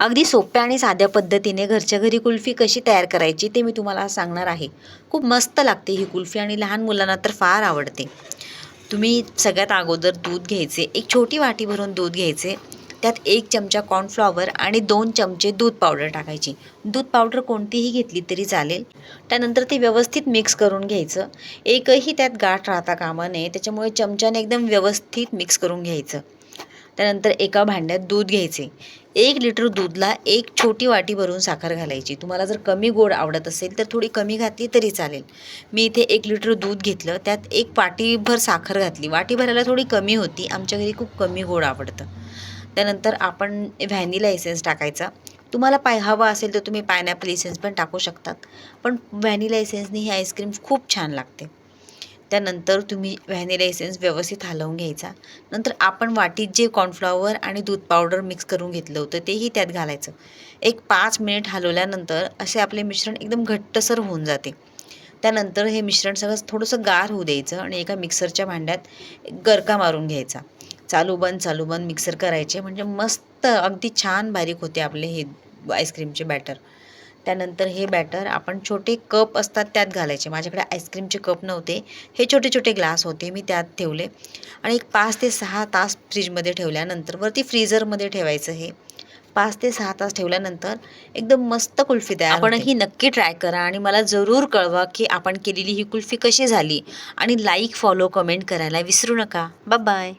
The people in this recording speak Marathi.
अगदी सोप्या आणि साध्या पद्धतीने घरच्या घरी कुल्फी कशी तयार करायची ते मी तुम्हाला सांगणार आहे. खूप मस्त लागते ही कुल्फी आणि लहान मुलांना तर फार आवडते. तुम्ही सगळ्यात अगोदर दूध घ्यायचे एक छोटी वाटी भरून दूध घ्यायचे त्यात एक चमचा कॉर्नफ्लॉवर आणि दोन चमचे दूध पावडर टाकायची. दूध पावडर कोणतीही घेतली तरी चालेल. त्यानंतर ते व्यवस्थित मिक्स करून घ्यायचं. एकही त्यात गाठ राहता कामा नये त्याच्यामुळे चमच्याने एकदम व्यवस्थित मिक्स करून घ्यायचं. त्यानंतर एका भांड्यात दूध घ्यायचे. एक लिटर दूधला एक छोटी वाटी भरून साखर घालायची. तुम्हाला जर कमी गोड आवडत असेल तर थोडी कमी घातली तरी चालेल. मी इथे एक लिटर दूध घेतलं. त्यात एक वाटीभर साखर घातली. वाटी भरायला थोडी कमी होती. आमच्या घरी खूप कमी गोड आवडतं. त्यानंतर आपण व्हॅनिला एसेन्स टाकायचा. तुम्हाला पाय हवा असेल तर तुम्ही पायनॅपल एसेन्स पण टाकू शकतात. पण व्हॅनिला एसेन्सनी ही आईस्क्रीम खूप छान लागते. त्यानंतर तुम्ही व्हॅनिला एसेन्स व्यवस्थित हलवून घ्यायचा. नंतर आपण वाटीत जे कॉर्नफ्लॉवर आणि दूध पावडर मिक्स करून घेतलं होतं तेही त्यात घालायचं. एक पाच मिनिट हलवल्यानंतर असे आपले मिश्रण एकदम घट्टसर होऊन जाते. त्यानंतर हे मिश्रण सगळं थोडंसं गार होऊ द्यायचं आणि एका मिक्सरच्या भांड्यात गरका मारून घ्यायचा. चालू बंद चालू बंद मिक्सर करायचे. म्हणजे मस्त अगदी छान बारीक होते आपले हे आईस्क्रीमचे बॅटर त्यानंतर हे बॅटर आपण छोटे कप असतात त्यात घालायचे. माझ्याकडे आईस्क्रीमचे कप नव्हते. हे छोटे छोटे ग्लास होते मी त्यात ठेवले. आणि एक पाच ते सहा तास फ्रीजमध्ये ठेवल्यानंतर वरती फ्रीझरमध्ये ठेवायचं हे. पाच ते सहा तास ठेवल्यानंतर एकदम मस्त कुल्फी तयार आपण ही नक्की ट्राय करा आणि मला जरूर कळवा की आपण केलेली ही कुल्फी कशी झाली. आणि लाईक फॉलो कमेंट करायला विसरू नका. बाय